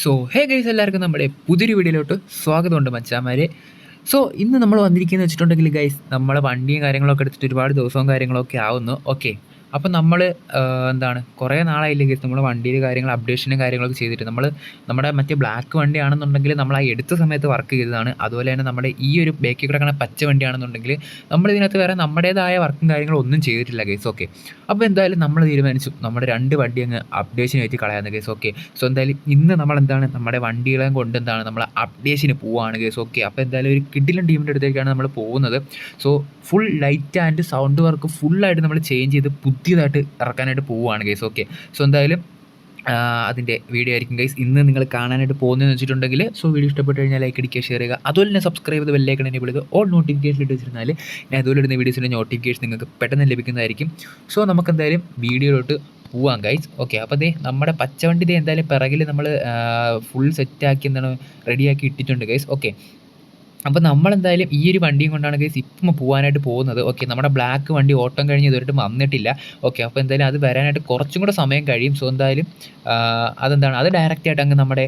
So hey guys എല്ലാവർക്കും നമ്മുടെ പുതിയൊരു വീഡിയോയിലോട്ട് സ്വാഗതമുണ്ട് മച്ചാമാരെ. സോ ഇന്ന് നമ്മൾ വന്നിരിക്കുന്നത് വെച്ചിട്ടുണ്ടെങ്കിൽ ഗൈസ് നമ്മളെ വണ്ടിയും കാര്യങ്ങളൊക്കെ എടുത്തിട്ട് ഒരുപാട് ദിവസവും കാര്യങ്ങളൊക്കെ ആവുന്നു. ഓക്കെ അപ്പോൾ നമ്മൾ എന്താണ് കുറേ നാളായില്ലെങ്കിൽ നമ്മൾ വണ്ടിയിൽ കാര്യങ്ങൾ അപ്ഡേഷനും കാര്യങ്ങളൊക്കെ ചെയ്തിട്ട്. നമ്മൾ നമ്മുടെ മറ്റേ ബ്ലാക്ക് വണ്ടിയാണെന്നുണ്ടെങ്കിൽ നമ്മൾ ആ എടുത്ത സമയത്ത് വർക്ക് ചെയ്തതാണ്. അതുപോലെ തന്നെ നമ്മുടെ ഈ ഒരു ബേക്കിൽ കിടക്കുന്ന പച്ച വണ്ടിയാണെന്നുണ്ടെങ്കിൽ നമ്മൾ ഇതിനകത്ത് വേറെ നമ്മുടേതായ വർക്കും കാര്യങ്ങളും ഒന്നും ചെയ്തിട്ടില്ല കേസ് ഓക്കെ. അപ്പോൾ എന്തായാലും നമ്മൾ തീരുമാനിച്ചു. നമ്മുടെ രണ്ട് വണ്ടി അങ്ങ് അപ്ഡേഷൻ ആയിട്ട് കളയാന്ന് കേസ് ഓക്കെ. സോ എന്തായാലും ഇന്ന് നമ്മൾ എന്താണ് നമ്മുടെ വണ്ടികളെ കൊണ്ട് എന്താണ് നമ്മൾ അപ്ഡേഷന് പോവുകയാണ് കേസ് ഓക്കെ. അപ്പോൾ എന്തായാലും ഒരു കിഡിലും ടീമിന്റെ അടുത്തേക്കാണ് നമ്മൾ പോകുന്നത്. So full light and sound work ഫുള്ളായിട്ട് നമ്മൾ ചേഞ്ച് ചെയ്ത് പുതിയതായിട്ട് ഇറക്കാനായിട്ട് പോവുകയാണ് ഗൈസ് ഓക്കെ സോ എന്തായാലും അതിന്റെ വീഡിയോ ആയിരിക്കും ഗൈസ് ഇന്ന് നിങ്ങൾ കാണാനായിട്ട് പോകുന്നതെന്ന് വെച്ചിട്ടുണ്ടെങ്കിൽ സോ വീഡിയോ ഇഷ്ടപ്പെട്ട് കഴിഞ്ഞാൽ ലൈക്ക് അടിക്കുക ഷെയർ ചെയ്യുക. അതുപോലെ തന്നെ സബ്സ്ക്രൈബ് ചെയ്ത് ബെല്ലേക്കൺ എന്നെ വിളിക്കുക ഓൾ നോട്ടിഫിക്കേഷൻ ഇട്ട് വെച്ചിരുന്നാൽ ഞാൻ അതുപോലെ ഇടുന്ന വീഡിയോസിന്റെ നോട്ടിഫിക്കേഷൻ നിങ്ങൾക്ക് പെട്ടെന്ന് ലഭിക്കുന്നതായിരിക്കും. സോ നമുക്ക് എന്തായാലും വീഡിയോയിലോട്ട് പോവാം ഗൈസ് ഓക്കെ അപ്പോൾ ദേ നമ്മുടെ പച്ചവണ്ടി ദേ എന്തായാലും പിറകിൽ നമ്മൾ ഫുൾ സെറ്റാക്കി എന്താണ് റെഡിയാക്കി ഇട്ടിട്ടുണ്ട് ഗൈസ് ഓക്കെ അപ്പോൾ നമ്മളെന്തായാലും ഈ ഒരു വണ്ടിയും കൊണ്ടാണ് ഗൈസ് ഇപ്പം പോകാനായിട്ട് പോകുന്നത്. ഓക്കെ നമ്മുടെ ബ്ലാക്ക് വണ്ടി ഓട്ടം കഴിഞ്ഞ് ഇതുവരെയും വന്നിട്ടില്ല. ഓക്കെ അപ്പോൾ എന്തായാലും അത് വരാനായിട്ട് കുറച്ചും കൂടെ സമയം കഴിയും. സോ എന്തായാലും അതെന്താണ്? അത് ഡയറക്റ്റ് ആയിട്ട് അങ്ങ് നമ്മുടെ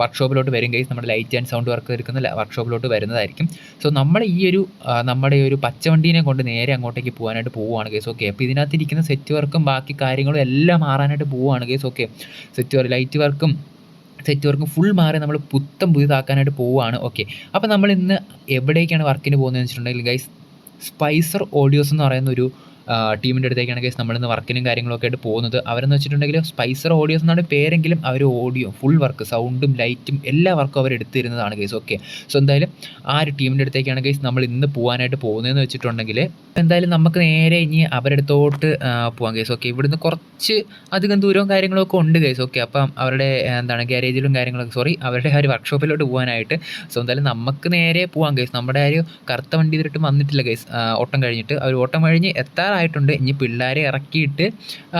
വർക്ക്ഷോപ്പിലോട്ട് വരും ഗൈസ് നമ്മുടെ ലൈറ്റ് ആൻഡ് സൗണ്ട് വർക്ക് എടുക്കുന്ന വർക്ക്ഷോപ്പിലോട്ട് വരുന്നതായിരിക്കും. സോ നമ്മൾ ഈ ഒരു നമ്മുടെ ഒരു പച്ച പച്ചവണ്ടീനെ കൊണ്ട് നേരെ അങ്ങോട്ടേക്ക് പോകാനായിട്ട് പോവുകയാണ് ഗൈസ് ഓക്കെ അപ്പോൾ ഇതിനകത്തിരിക്കുന്ന സെറ്റ് വർക്കും ബാക്കി കാര്യങ്ങളും എല്ലാം മാറാനായിട്ട് പോവുകയാണ് guys okay set work light വർക്കും സെറ്റ് വർക്ക് ഫുൾ മാറി നമ്മൾ പുത്തം പുതിയതാക്കാനായിട്ട് പോവുകയാണ്. ഓക്കെ അപ്പോൾ നമ്മൾ ഇന്ന് എവിടേക്കാണ് വർക്കിന് പോകുന്നതെന്ന് വെച്ചിട്ടുണ്ടെങ്കിൽ ഗൈസ് സ്പൈസർ ഓഡിയോസ് എന്ന് പറയുന്ന ഒരു ടീമിന്റെ അടുത്തേക്കാണ് കേസ് നമ്മളിന്ന് വർക്കിനും കാര്യങ്ങളൊക്കെ ആയിട്ട് പോകുന്നത്. അവരെന്ന് വെച്ചിട്ടുണ്ടെങ്കിൽ സ്പൈസർ ഓഡിയോസ് എന്നാണ് പേരെങ്കിലും അവർ ഓഡിയോ ഫുൾ വർക്ക് സൗണ്ടും ലൈറ്റും എല്ലാ വർക്കും അവർ എടുത്തിരുന്നതാണ് കേസ് ഓക്കെ സോ എന്തായാലും ആ ഒരു ടീമിന്റെ അടുത്തേക്കാണ് കേസ് നമ്മൾ ഇന്ന് പോകാനായിട്ട് പോകുന്നതെന്ന് വെച്ചിട്ടുണ്ടെങ്കിൽ എന്തായാലും നമുക്ക് നേരെ ഇനി അവരുടെ അടുത്തോട്ട് പോകാം കേസ് ഓക്കെ ഇവിടുന്ന് കുറച്ച് അധികം ദൂരവും കാര്യങ്ങളൊക്കെ ഉണ്ട് കേസ് ഓക്കെ അപ്പം അവരുടെ എന്താണ് ഗ്യാരേജിലും കാര്യങ്ങളൊക്കെ സോറി അവരുടെ ആ ഒരു വർക്ക്ഷോപ്പിലോട്ട് പോകാനായിട്ട് സോ എന്തായാലും നമുക്ക് നേരെ പോകാം കേസ് നമ്മുടെ ആ ഒരു കറുത്ത വണ്ടി ഇതിട്ട് വന്നിട്ടില്ല കേസ് ഓട്ടം കഴിഞ്ഞിട്ട്. അവർ ഓട്ടം കഴിഞ്ഞ് എത്താറായിട്ടുണ്ട് ഇനി പിള്ളേരെ ഇറക്കിയിട്ട്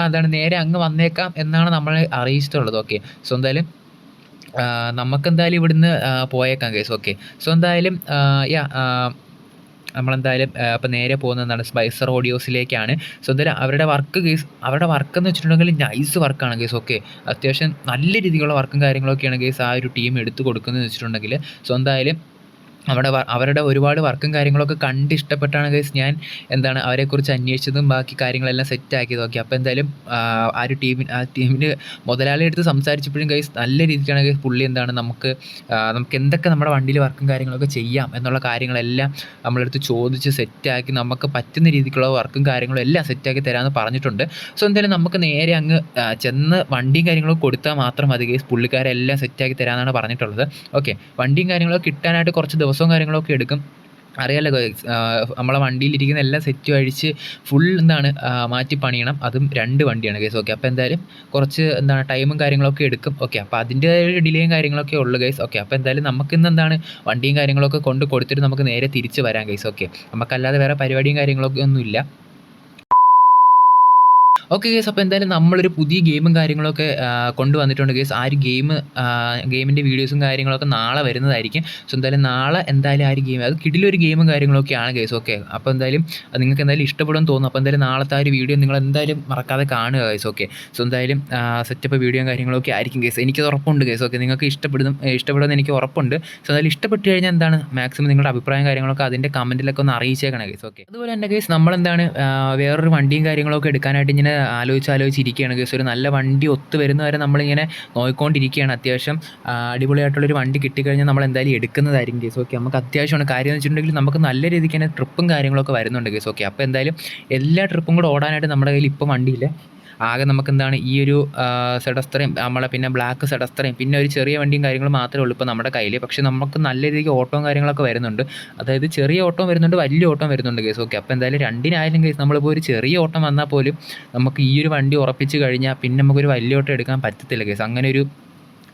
എന്താണ് നേരെ അങ്ങ് വന്നേക്കാം എന്നാണ് നമ്മളെ അറിയിച്ചിട്ടുള്ളത്. ഓക്കെ സോ എന്തായാലും നമുക്കെന്തായാലും ഇവിടുന്ന് പോയേക്കാം കേസ് ഓക്കെ സോ എന്തായാലും യാ നമ്മളെന്തായാലും ഇപ്പം നേരെ പോകുന്നതാണ് സ്പൈസർ ഓഡിയോസിലേക്കാണ് സോ എന്തായാലും അവരുടെ വർക്ക് കേസ് അവരുടെ വർക്ക് എന്ന് വെച്ചിട്ടുണ്ടെങ്കിൽ നൈസ് വർക്കാണ് കേസ് ഓക്കെ അത്യാവശ്യം നല്ല രീതിയിലുള്ള വർക്കും കാര്യങ്ങളൊക്കെയാണ് കേസ് ആ ഒരു ടീം എടുത്തു കൊടുക്കുന്നതെന്ന് വെച്ചിട്ടുണ്ടെങ്കിൽ. സോ എന്തായാലും അവിടെ അവരുടെ ഒരുപാട് വർക്കും കാര്യങ്ങളൊക്കെ കണ്ട് ഇഷ്ടപ്പെട്ടാണ് ഗൈസ് ഞാൻ എന്താണ് അവരെക്കുറിച്ച് അന്വേഷിച്ചതും ബാക്കി കാര്യങ്ങളെല്ലാം സെറ്റ് ആക്കി നോക്കി. അപ്പോൾ എന്തായാലും ആ ഒരു ടീമിന് ആ ടീമിന് മുതലാളി എടുത്ത് സംസാരിച്ചപ്പോഴും ഗൈസ് നല്ല രീതിക്കാണ് ഗൈസ് പുള്ളി എന്താണ് നമുക്ക് നമുക്ക് എന്തൊക്കെ നമ്മുടെ വണ്ടിയിൽ വർക്കും കാര്യങ്ങളൊക്കെ ചെയ്യാം എന്നുള്ള കാര്യങ്ങളെല്ലാം നമ്മളെടുത്ത് ചോദിച്ച് സെറ്റാക്കി നമുക്ക് പറ്റുന്ന രീതിക്കുള്ള വർക്കും കാര്യങ്ങളും എല്ലാം സെറ്റാക്കി തരാമെന്ന് പറഞ്ഞിട്ടുണ്ട്. സോ എന്തായാലും നമുക്ക് നേരെ അങ്ങ് ചെന്ന് വണ്ടിയും കാര്യങ്ങളും കൊടുത്താൽ മാത്രം മതി ഗൈസ് പുള്ളിക്കാരെല്ലാം സെറ്റാക്കി തരാമെന്നാണ് പറഞ്ഞിട്ടുള്ളത്. ഓക്കെ വണ്ടിയും കാര്യങ്ങളൊക്കെ കിട്ടാനായിട്ട് കുറച്ച് ദിവസവും കാര്യങ്ങളൊക്കെ എടുക്കും. അറിയാലോ നമ്മളെ വണ്ടിയിലിരിക്കുന്ന എല്ലാം സെറ്റ് അഴിച്ച് ഫുൾ എന്താണ് മാറ്റി പണിയണം. അതും രണ്ട് വണ്ടിയാണ് ഗൈസ്. ഓക്കെ അപ്പോൾ എന്തായാലും കുറച്ച് എന്താണ് ടൈമും കാര്യങ്ങളൊക്കെ എടുക്കും. ഓക്കെ അപ്പോൾ അതിന്റെ ഡിലേയും കാര്യങ്ങളൊക്കെ ഉള്ളു ഗൈസ്. ഓക്കെ അപ്പോൾ എന്തായാലും നമുക്ക് ഇന്ന് എന്താണ് വണ്ടിയും കാര്യങ്ങളൊക്കെ കൊണ്ട് കൊടുത്തിട്ട് നമുക്ക് നേരെ തിരിച്ച് വരാം ഗൈസ്. ഓക്കെ നമുക്കല്ലാതെ വേറെ പരിപാടിയും കാര്യങ്ങളൊക്കെ ഒന്നുമില്ല. ഓക്കെ ഗേസ് അപ്പോൾ എന്തായാലും നമ്മളൊരു പുതിയ ഗെയിമും കാര്യങ്ങളൊക്കെ കൊണ്ടുവന്നിട്ടുണ്ട് ഗേസ് ആ ഒരു ഗെയിം ഗെയിമിന്റെ വീഡിയോസും കാര്യങ്ങളൊക്കെ നാളെ വരുന്നതായിരിക്കും. സോ എന്തായാലും നാളെ എന്തായാലും ആ ഒരു ഗെയിം അത് കിടിലൊരു ഗെയിമും കാര്യങ്ങളൊക്കെയാണ് ഗേസ് ഓക്കെ അപ്പോൾ എന്തായാലും നിങ്ങൾക്ക് എന്തായാലും ഇഷ്ടപ്പെടും തോന്നുന്നു. അപ്പോൾ എന്തായാലും നാളത്തെ ആ ഒരു വീഡിയോ നിങ്ങൾ എന്തായാലും മറക്കാതെ കാണുക ഗേസ് ഓക്കെ സോ എന്തായാലും സെറ്റപ്പ് വീഡിയോയും കാര്യങ്ങളൊക്കെ ആയിരിക്കും ഗേസ് എനിക്കത് ഉറപ്പുണ്ട് ഗേസ് ഓക്കെ നിങ്ങൾക്ക് ഇഷ്ടപ്പെടുന്നു ഇഷ്ടപ്പെടുമെന്ന് എനിക്ക് ഉറപ്പുണ്ട്. സോ എന്തായാലും ഇഷ്ടപ്പെട്ട് കഴിഞ്ഞാൽ എന്താണ്? മാക്സിമം നിങ്ങളുടെ അഭിപ്രായം കാര്യങ്ങളൊക്കെ അതിന്റെ കമന്റിലൊക്കെ ഒന്ന് അറിയിച്ചേക്കണം ഗേസ് ഓക്കെ അതുപോലെ തന്നെ ഗേസ് നമ്മളെന്താണ് വേറൊരു വണ്ടിയും കാര്യങ്ങളൊക്കെ എടുക്കാനായിട്ട് ഇങ്ങനെ ആലോചിച്ച് ആലോചിച്ചിരിക്കുകയാണ് കേസ് ഒരു നല്ല വണ്ടി ഒത്തു വരുന്നവരെ നമ്മളിങ്ങനെ നോക്കിക്കൊണ്ടിരിക്കുകയാണ് അത്യാവശ്യം അടിപൊളിയായിട്ടുള്ളൊരു വണ്ടി കിട്ടിക്കഴിഞ്ഞാൽ നമ്മൾ എന്തായാലും എടുക്കുന്നതായിരിക്കും കേസ് ഓക്കെ നമുക്ക് അത്യാവശ്യമാണ്. കാര്യം എന്ന് വെച്ചിട്ടുണ്ടെങ്കിൽ നമുക്ക് നല്ല രീതിക്ക് തന്നെ ട്രിപ്പും കാര്യങ്ങളൊക്കെ വരുന്നുണ്ട് കേസ് ഓക്കെ അപ്പോൾ എന്തായാലും എല്ലാ ട്രിപ്പും കൂടെ ഓടാനായിട്ട് നമ്മുടെ കയ്യിൽ ഇപ്പം വണ്ടിയില്ല. ആകെ നമുക്ക് എന്താണ് ഈ ഒരു സെഡസ്ത്രയും നമ്മളെ പിന്നെ ബ്ലാക്ക് സെഡസ്ത്രയും പിന്നെ ഒരു ചെറിയ വണ്ടിയും കാര്യങ്ങളും മാത്രമേ ഉള്ളൂ ഇപ്പോൾ നമ്മുടെ കയ്യിൽ പക്ഷേ നമുക്ക് നല്ല രീതിക്ക് ഓട്ടവും കാര്യങ്ങളൊക്കെ വരുന്നുണ്ട്. അതായത് ചെറിയ ഓട്ടം വരുന്നുണ്ട് വലിയ ഓട്ടം വരുന്നുണ്ട് കേസ് ഓക്കെ അപ്പോൾ എന്തായാലും രണ്ടിനായാലും കേസ് നമ്മളിപ്പോൾ ഒരു ചെറിയ ഓട്ടം വന്നാൽ പോലും നമുക്ക് ഈ ഒരു വണ്ടി ഉറപ്പിച്ച് കഴിഞ്ഞാൽ പിന്നെ നമുക്കൊരു വലിയ ഓട്ടം എടുക്കാൻ പറ്റത്തില്ല കേസ് അങ്ങനെ ഒരു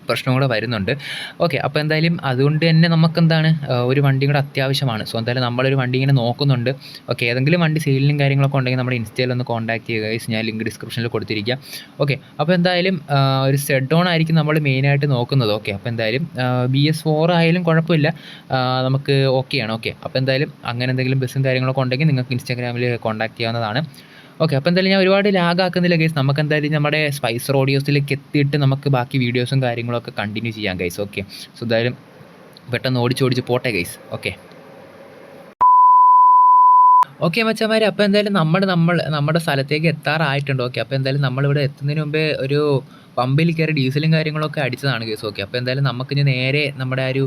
പ്രശ്നം കൂടെ വരുന്നുണ്ട്. ഓക്കെ അപ്പോൾ എന്തായാലും അതുകൊണ്ട് തന്നെ നമുക്കെന്താണ് ഒരു വണ്ടി കൂടെ അത്യാവശ്യമാണ്. സോ എന്തായാലും നമ്മളൊരു വണ്ടി ഇങ്ങനെ നോക്കുന്നുണ്ട്. ഓക്കെ ഏതെങ്കിലും വണ്ടി സെയിലിനും കാര്യങ്ങളൊക്കെ ഉണ്ടെങ്കിൽ നമ്മുടെ ഇൻസ്റ്റയിൽ ഒന്ന് കോൺടാക്ട് ചെയ്യുക. ഗൈസ് ഞാൻ ലിങ്ക് ഡിസ്ക്രിപ്ഷനിൽ കൊടുത്തിരിക്കാം. ഓക്കെ അപ്പോൾ എന്തായാലും ഒരു സെഡ് ഓൺ ആയിരിക്കും നമ്മൾ മെയിനായിട്ട് നോക്കുന്നത്. ഓക്കെ അപ്പോൾ എന്തായാലും ബി എസ് ഫോർ ആയാലും കുഴപ്പമില്ല. നമുക്ക് ഓക്കെയാണ് ഓക്കെ അപ്പോൾ എന്തായാലും അങ്ങനെ എന്തെങ്കിലും ബസ്സും കാര്യങ്ങളൊക്കെ ഉണ്ടെങ്കിൽ നിങ്ങൾക്ക് ഇൻസ്റ്റാഗ്രാമിൽ കോൺടാക്ട് ചെയ്യാവുന്നതാണ്. ഓക്കെ അപ്പോൾ എന്തായാലും ഞാൻ ഒരുപാട് ലാഗ് ആക്കുന്നില്ല ഗൈസ് നമുക്ക് എന്തായാലും നമ്മുടെ സ്പൈസർ ഓഡിയോസിലേക്ക് എത്തിയിട്ട് നമുക്ക് ബാക്കി വീഡിയോസും കാര്യങ്ങളൊക്കെ കണ്ടിന്യൂ ചെയ്യാം ഗൈസ് ഓക്കെ സോ എന്തായാലും പെട്ടെന്ന് ഓടിച്ചോടിച്ച് പോട്ടെ ഗൈസ് ഓക്കെ ഓക്കെ മച്ചന്മാരെ അപ്പോൾ എന്തായാലും നമ്മൾ നമ്മൾ നമ്മുടെ സ്ഥലത്തേക്ക് എത്താറായിട്ടുണ്ട്. ഓക്കെ അപ്പോൾ എന്തായാലും നമ്മളിവിടെ എത്തുന്നതിന് മുമ്പേ ഒരു പമ്പിൽ കയറി ഡീസലും കാര്യങ്ങളൊക്കെ അടിച്ചതാണ് കേസ് ഓക്കെ അപ്പോൾ എന്തായാലും നമുക്ക് ഇനി നേരെ നമ്മുടെ ആ ഒരു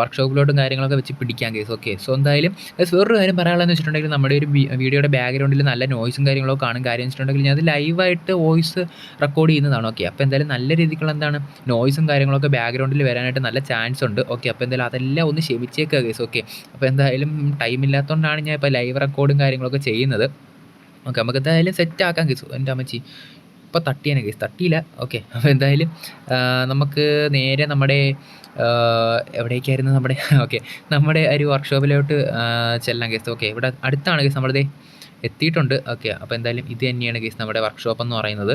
വർക്ക്ഷോപ്പിലോട്ടും കാര്യങ്ങളൊക്കെ വെച്ച് പിടിക്കാം കേസ് ഓക്കെ സോ എന്തായാലും വേറൊരു കാര്യം പറയാനുള്ളതെന്ന് വെച്ചിട്ടുണ്ടെങ്കിൽ നമ്മുടെ ഒരു വീഡിയോയുടെ ബാക്ക്ഗ്രൗണ്ടിൽ നല്ല നോയ്സും കാര്യങ്ങളൊക്കെ കാണും. കാര്യം വെച്ചിട്ടുണ്ടെങ്കിൽ ഞാൻ അത് ലൈവായിട്ട് വോയിസ് റെക്കോർഡ് ചെയ്യുന്നതാണ്. ഓക്കെ അപ്പോൾ എന്തായാലും നല്ല രീതിക്കുള്ള എന്താണ് നോയ്സും കാര്യങ്ങളൊക്കെ ബാക്ക്ഗ്രൗണ്ടിൽ വരാനായിട്ട് നല്ല ചാൻസ് ഉണ്ട്. ഓക്കെ അപ്പോൾ എന്തായാലും അതെല്ലാം ഒന്ന് ക്ഷമിച്ചേക്കുക കേസ് ഓക്കെ അപ്പോൾ എന്തായാലും ടൈം ഇല്ലാത്തതുകൊണ്ടാണ് ഞാൻ ഇപ്പോൾ ലൈവ് റെക്കോർഡും കാര്യങ്ങളൊക്കെ ചെയ്യുന്നത്. ഓക്കെ നമുക്ക് എന്തായാലും സെറ്റ് ആക്കാം കേസ് എന്റെ അമ്മച്ചി. ഇപ്പോൾ തട്ടിയാണ് കേസ് തട്ടിയില്ല ഓക്കെ അപ്പോൾ എന്തായാലും നമുക്ക് നേരെ നമ്മുടെ എവിടേക്കായിരുന്നു നമ്മുടെ ഓക്കെ നമ്മുടെ ഒരു വർക്ക്ഷോപ്പിലോട്ട് ചെല്ലാം കേസ് ഓക്കെ ഇവിടെ അടുത്താണ് കേസ് നമ്മളിത് എത്തിയിട്ടുണ്ട്. ഓക്കെ അപ്പോൾ എന്തായാലും ഇത് തന്നെയാണ് കേസ് നമ്മുടെ വർക്ക്ഷോപ്പ് എന്ന് പറയുന്നത്.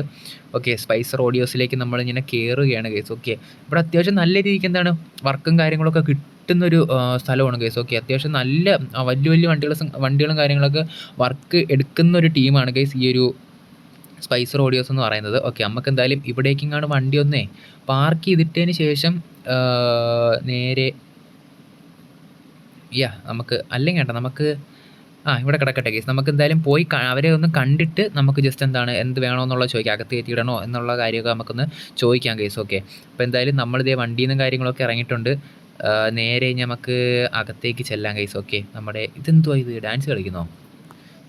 ഓക്കെ സ്പൈസർ ഓഡിയോസിലേക്ക് നമ്മളിങ്ങനെ കയറുകയാണ് കേസ് ഓക്കെ ഇവിടെ അത്യാവശ്യം നല്ല രീതിക്ക് എന്താണ് വർക്കും കാര്യങ്ങളൊക്കെ കിട്ടുന്നൊരു സ്ഥലമാണ് കേസ് ഓക്കെ അത്യാവശ്യം നല്ല വലിയ വലിയ വണ്ടികൾ വണ്ടികളും കാര്യങ്ങളൊക്കെ വർക്ക് എടുക്കുന്ന ഒരു ടീമാണ് കേസ് ഈ ഒരു സ്പൈസർ ഓഡിയോസ് എന്ന് പറയുന്നത്. ഓക്കെ നമുക്ക് എന്തായാലും ഇവിടേക്കിങ്ങാണ് വണ്ടി ഒന്നേ പാർക്ക് ചെയ്തിട്ടതിന് ശേഷം നേരെ യാ നമുക്ക് അല്ലെങ്കിൽ കേട്ടോ നമുക്ക് ആ ഇവിടെ കിടക്കട്ടെ കേസ് നമുക്ക് എന്തായാലും പോയി അവരെ ഒന്ന് കണ്ടിട്ട് നമുക്ക് ജസ്റ്റ് എന്താണ് എന്ത് വേണമെന്നുള്ള ചോദിക്കാം അകത്ത് കയറ്റിയിടണോ എന്നുള്ള കാര്യമൊക്കെ നമുക്കൊന്ന് ചോദിക്കാം കേസ് ഓക്കെ അപ്പോൾ എന്തായാലും നമ്മളിതേ വണ്ടിയിൽ നിന്നും കാര്യങ്ങളൊക്കെ ഇറങ്ങിയിട്ടുണ്ട്. നേരെ നമുക്ക് അകത്തേക്ക് ചെല്ലാം കേസ് ഓക്കെ നമ്മുടെ ഇതെന്തുവാ ഇത്? ഡാൻസ് കളിക്കുന്നോ?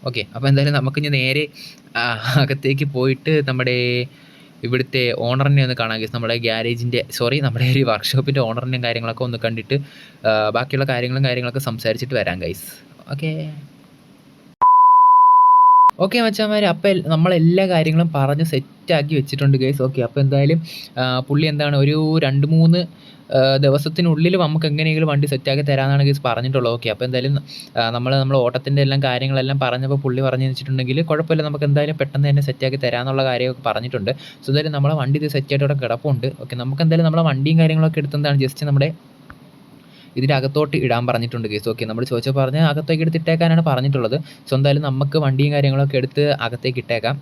ഓക്കെ അപ്പോൾ എന്തായാലും നമുക്ക് ഇനി നേരെ അകത്തേക്ക് പോയിട്ട് നമ്മുടെ ഇവിടുത്തെ ഓണറിനെ ഒന്ന് കാണാൻ കേസ് നമ്മുടെ ഗ്യാരേജിന്റെ സോറി നമ്മുടെ ഒരു വർക്ക്ഷോപ്പിന്റെ ഓണറിന്റെയും കാര്യങ്ങളൊക്കെ ഒന്ന് കണ്ടിട്ട് ബാക്കിയുള്ള കാര്യങ്ങളും കാര്യങ്ങളൊക്കെ സംസാരിച്ചിട്ട് വരാം ഗൈസ് ഓക്കെ ഓക്കെ മച്ചാമാർ അപ്പോൾ നമ്മളെല്ലാ കാര്യങ്ങളും പറഞ്ഞ് സെറ്റാക്കി വെച്ചിട്ടുണ്ട് ഗൈസ് ഓക്കെ അപ്പോൾ എന്തായാലും പുള്ളി എന്താണ് ഒരു രണ്ട് മൂന്ന് ദിവസത്തിനുള്ളിൽ നമുക്ക് എങ്ങനെയെങ്കിലും വണ്ടി സെറ്റാക്കി തരാമെന്നാണ് ഗൈസ് പറഞ്ഞിട്ടുള്ളത്. ഓക്കെ അപ്പോൾ എന്തായാലും നമ്മൾ നമ്മൾ ഓട്ടത്തിന്റെ എല്ലാം കാര്യങ്ങളെല്ലാം പറഞ്ഞപ്പോൾ പുള്ളി പറഞ്ഞു വെച്ചിട്ടുണ്ടെങ്കിൽ കുഴപ്പമില്ല നമുക്ക് എന്തായാലും പെട്ടെന്ന് തന്നെ സെറ്റാക്കി തരാമെന്നുള്ള കാര്യമൊക്കെ പറഞ്ഞിട്ടുണ്ട്. സോ എന്തായാലും നമ്മളെ വണ്ടി ഇത് സെറ്റായിട്ട് ഇവിടെ കിടപ്പുണ്ട്. ഓക്കെ നമുക്ക് എന്തായാലും നമ്മളെ വണ്ടിയും കാര്യങ്ങളൊക്കെ എടുത്തെന്താണ് ജസ്റ്റ് നമ്മുടെ ഇതിന്റെ അകത്തോട്ട് ഇടാൻ പറഞ്ഞിട്ടുണ്ട് കേസ്. ഓക്കെ നമ്മൾ ചോദിച്ചാൽ പറഞ്ഞ് അകത്തേക്ക് എടുത്തിട്ടേക്കാനാണ് പറഞ്ഞിട്ടുള്ളത്. സോ എന്തായാലും നമുക്ക് വണ്ടിയും കാര്യങ്ങളൊക്കെ എടുത്ത് അകത്തേക്ക് ഇട്ടേക്കാം.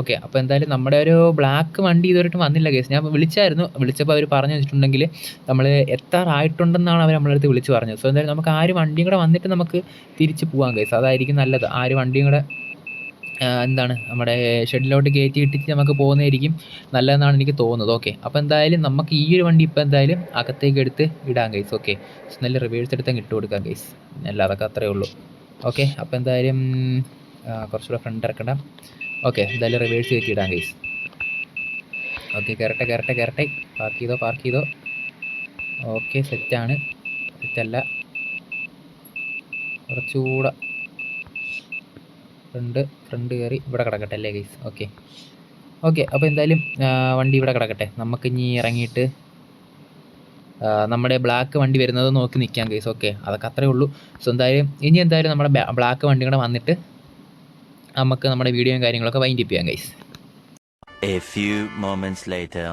ഓക്കെ അപ്പോൾ എന്തായാലും നമ്മുടെ ഒരു ബ്ലാക്ക് വണ്ടി ഇതുവരെയായിട്ടും വന്നില്ല കേസ്. ഞാൻ വിളിച്ചായിരുന്നു. വിളിച്ചപ്പോൾ അവർ പറഞ്ഞു വെച്ചിട്ടുണ്ടെങ്കിൽ നമ്മൾ എത്താറായിട്ടുണ്ടെന്നാണ് അവർ നമ്മളെ അടുത്ത് വിളിച്ച് പറഞ്ഞത്. സോ എന്തായാലും നമുക്ക് ആ ഒരു വണ്ടിയും കൂടെ വന്നിട്ട് നമുക്ക് തിരിച്ച് പോകാം കേസ്. അതായിരിക്കും നല്ലത്. ആ ഒരു വണ്ടിയും കൂടെ എന്താണ് നമ്മുടെ ഷെഡിലോട്ട് കയറ്റി ഇട്ടിട്ട് നമുക്ക് പോകുന്നതായിരിക്കും നല്ലതെന്നാണ് എനിക്ക് തോന്നുന്നത്. ഓക്കെ അപ്പോൾ എന്തായാലും നമുക്ക് ഈ ഒരു വണ്ടി ഇപ്പോൾ എന്തായാലും അകത്തേക്ക് എടുത്ത് ഇടാം ഗൈസ് ഓക്കെ നല്ല റിവേഴ്സ് എടുത്ത് അങ്ങ് ഇട്ട് കൊടുക്കാം ഗൈസ് അല്ല അതൊക്കെ അത്രയേ ഉള്ളൂ. ഓക്കെ അപ്പോൾ എന്തായാലും കുറച്ചുകൂടെ ഫ്രണ്ട് ഇറക്കണ്ട. ഓക്കെ എന്തായാലും റിവേഴ്സ് കയറ്റി ഇടാം ഗൈസ് ഓക്കെ കയറട്ടെ കയറട്ടെ കയറട്ടെ പാർക്ക് ചെയ്തോ പാർക്ക് ചെയ്തോ. ഓക്കെ സെറ്റാണ് സെറ്റല്ല കുറച്ചുകൂടെ ഫ്രണ്ട് ഫ്രണ്ട് കയറി ഇവിടെ കിടക്കട്ടെ അല്ലേ ഗൈസ് ഓക്കെ ഓക്കെ അപ്പോൾ എന്തായാലും വണ്ടി ഇവിടെ കിടക്കട്ടെ. നമുക്ക് ഇനി ഇറങ്ങിയിട്ട് നമ്മുടെ ബ്ലാക്ക് വണ്ടി വരുന്നത് നോക്കി നിൽക്കാം ഗൈസ് ഓക്കെ അതൊക്കെ അത്രേ ഉള്ളൂ. സോ എന്തായാലും ഇനി എന്തായാലും നമ്മുടെ ബ്ലാക്ക് വണ്ടി കൂടെ വന്നിട്ട് നമുക്ക് നമ്മുടെ വീഡിയോയും കാര്യങ്ങളൊക്കെ വൈൻഡ് ചെയ്യാം guys A few moments later.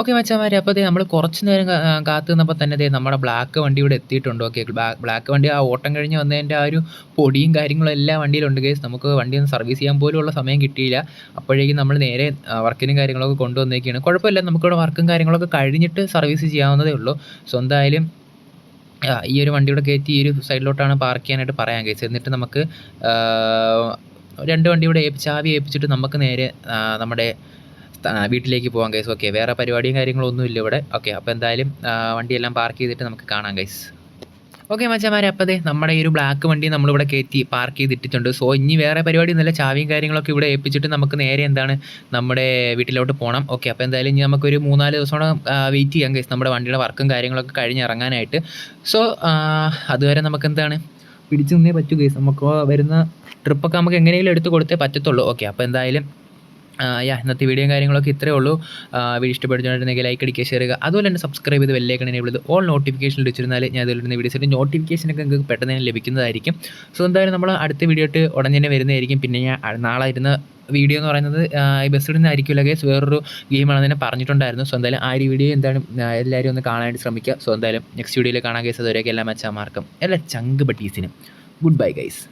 Okay മച്ചാമാരെ അപ്പോൾ ദേ നമ്മൾ കുറച്ച് നേരം കാത്തു നിന്നപ്പോൾ തന്നെ ദേ നമ്മുടെ ബ്ലാക്ക് വണ്ടി ഇവിടെ എത്തിയിട്ടുണ്ട്. ഓക്കെ ബ്ലാക്ക് വണ്ടി ആ ഓട്ടം കഴിഞ്ഞ് വന്നതിന്റെ ആ ഒരു പൊടിയും കാര്യങ്ങളും എല്ലാം വണ്ടിയിലുണ്ട് കേസ് നമുക്ക് വണ്ടി ഒന്ന് സർവീസ് ചെയ്യാൻ പോലുള്ള സമയം കിട്ടിയില്ല. അപ്പോഴേക്കും നമ്മൾ നേരെ വർക്കിനും കാര്യങ്ങളൊക്കെ കൊണ്ടുവന്നേക്കാണ്. കുഴപ്പമില്ല നമുക്കിവിടെ വർക്കും കാര്യങ്ങളൊക്കെ കഴിഞ്ഞിട്ട് സർവീസ് ചെയ്യാവുന്നതേ ഉള്ളൂ. സോ എന്തായാലും ഈ ഒരു വണ്ടിയുടെ കയറ്റി ഈ ഒരു സൈഡിലോട്ടാണ് പാർക്ക് ചെയ്യാനായിട്ട് പറയാൻ കേസ് എന്നിട്ട് നമുക്ക് രണ്ട് വണ്ടി ഇവിടെ ചാവി ഏൽപ്പിച്ചിട്ട് നമുക്ക് നേരെ നമ്മുടെ വീട്ടിലേക്ക് പോകാം ഗൈസ് ഓക്കെ വേറെ പരിപാടിയും കാര്യങ്ങളൊന്നും ഒന്നുമില്ല ഇവിടെ. ഓക്കെ അപ്പോൾ എന്തായാലും വണ്ടിയെല്ലാം പാർക്ക് ചെയ്തിട്ട് നമുക്ക് കാണാം ഗൈസ് ഓക്കെ മച്ചാമാരെ അപ്പോൾ അതെ നമ്മുടെ ഈ ഒരു ബ്ലാക്ക് വണ്ടി നമ്മളിവിടെ കയറ്റി പാർക്ക് ചെയ്തിട്ടിട്ടുണ്ട്. സോ ഇനി വേറെ പരിപാടി ഒന്നുമില്ല. ചാവിയും കാര്യങ്ങളൊക്കെ ഇവിടെ ഏൽപ്പിച്ചിട്ട് നമുക്ക് നേരെ എന്താണ് നമ്മുടെ വീട്ടിലോട്ട് പോകണം ഓക്കെ അപ്പോൾ എന്തായാലും ഇനി നമുക്കൊരു മൂന്നാൽ ദിവസം വെയിറ്റ് ചെയ്യാം ഗൈസ് നമ്മുടെ വണ്ടിയുടെ വർക്കും കാര്യങ്ങളൊക്കെ കഴിഞ്ഞ് ഇറങ്ങാനായിട്ട് സോ അതുവരെ നമുക്ക് എന്താണ് പിടിച്ചു നിന്നേ പറ്റൂ ഗൈസ് നമുക്ക് വരുന്ന ട്രിപ്പൊക്കെ നമുക്ക് എങ്ങനെയെങ്കിലും എടുത്ത് കൊടുത്തേ പറ്റത്തുള്ളൂ. ഓക്കെ അപ്പോൾ എന്തായാലും യാ ഇന്നത്തെ വീഡിയോയും കാര്യങ്ങളൊക്കെ ഇത്രയേ ഉള്ളൂ. വീഡിയോ ഇഷ്ടപ്പെടുന്നുണ്ടെങ്കിൽ ലൈക്ക് അടിക്കുക ഷെയർ ചെയ്യുക. അതുപോലെ തന്നെ സബ്സ്ക്രൈബ് ചെയ്ത് വെല്ലേക്കണ എനേബിൾ ചെയ്ത് ഓൾ നോട്ടിഫിക്കേഷൻ വെച്ചിരുന്നാൽ ഞാൻ അതിലിടുന്ന വീഡിയോസിന്റെ നോട്ടിഫിക്കേഷനൊക്കെ നിങ്ങൾക്ക് പെട്ടെന്ന് തന്നെ ലഭിക്കുന്നതായിരിക്കും. സോ എന്തായാലും നമ്മൾ അടുത്ത വീഡിയോ ആയിട്ട് ഉടൻ തന്നെ വരുന്നതായിരിക്കും. പിന്നെ ഞാൻ നാളെ ഇരുന്ന വീഡിയോ എന്ന് പറയുന്നത് ഈ ബസ്സിൽ നിന്നായിരിക്കില്ല ഗേസ് വേറൊരു ഗെയിമാണെന്ന് തന്നെ പറഞ്ഞിട്ടുണ്ടായിരുന്നു. സോ എന്തായാലും ആ ഒരു വീഡിയോ എന്താണ് എല്ലാവരും ഒന്ന് കാണാനായിട്ട് ശ്രമിക്കുക. സോ എന്തായാലും നെക്സ്റ്റ് വീഡിയോയിൽ കാണാൻ കേസ് അതുവരെയൊക്കെ എല്ലാ മച്ചാമാർക്കും എല്ലാ ചങ്ക് ബട്ടീസിനും ഗുഡ് ബൈ ഗൈസ്